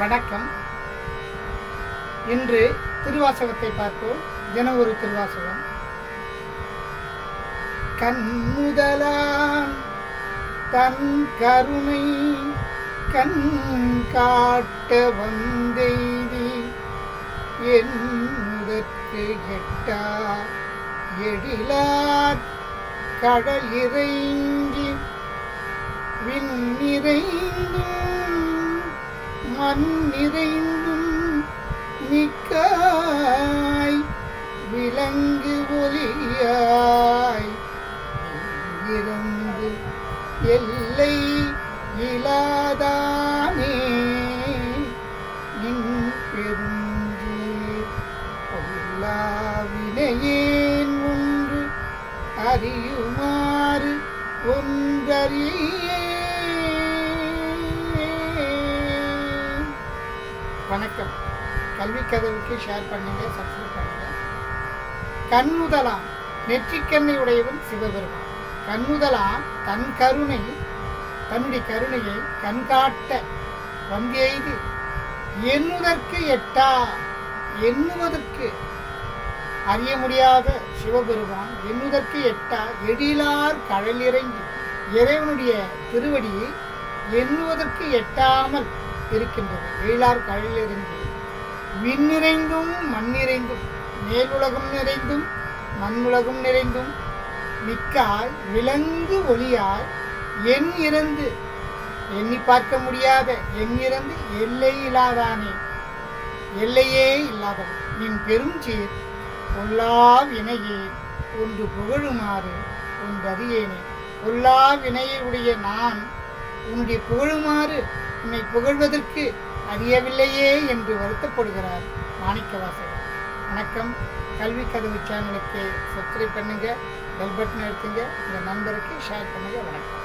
வணக்கம். இன்று திருவாசகத்தை பார்ப்போம். தினம் ஒரு திருவாசகம் கண்முதலாம் தன் கருணை கண் காட்ட வந்தெய்தி என்பதற்கு எட்டா எழிலார் கடல் இறைஞ்சி விண் நிறைந்தும் மண் நிறைந்தும் மிக்காய் விலங்கு ஒலியாய். இருந்து எல்லை இலாதானே நின் பெருஞ்சீர் பொல்லாவினையேன் ஒன்று அறியுமாறு ஒன்றறியே வணக்கம். கல்வி கதவுக்கு ஷேர் பண்ணுங்க சப்ஸ்கிரைப் பண்ணுங்க. கண்முதலாம் நெற்றிக்கண்ணை உடையவன் சிவபெருமான். கண்முதலாம் தன் கருணை தன்னுடைய கருணையை கண்காட்ட வந்தெய்து. எண்ணுவதற்கு எட்டா எண்ணுவதற்கு அறிய முடியாத சிவபெருமான் எண்ணுவதற்கு எட்டா எழிலார் கடலிறங்கி இறைவனுடைய திருவடியை எண்ணுவதற்கு எட்டாமல் இருக்கின்றது எழிலார் கடலிறங்கி விண் நிறைந்தும் மண் நிறைந்தும் மேலுலகம் நிறைந்தும் மண்ணுலகம் நிறைந்தும் மிக்காய் விலங்கு ஒளியாய் என் இறந்து எண்ணி பார்க்க முடியாத என் இறந்து எல்லை இல்லாதானே? எல்லையே இல்லாதவன் நின் பெரும் சீர் பொல்லா வினையே ஒன்று புகழுமாறு ஒன்று அறியேனே பொல்லா நான் உன்னுடைய புகழுமாறு உன்னை புகழ்வதற்கு அறியவில்லையே என்று வருத்தப்படுகிறார் மாணிக்கவாசகர் வணக்கம். கல்வி கதவு சேனலுக்கு சப்ஸ்கிரைப் பண்ணுங்கள் பெல் பட்டன் எடுத்துங்க உங்கள் நண்பருக்கு ஷேர் பண்ணுங்கள் வணக்கம்.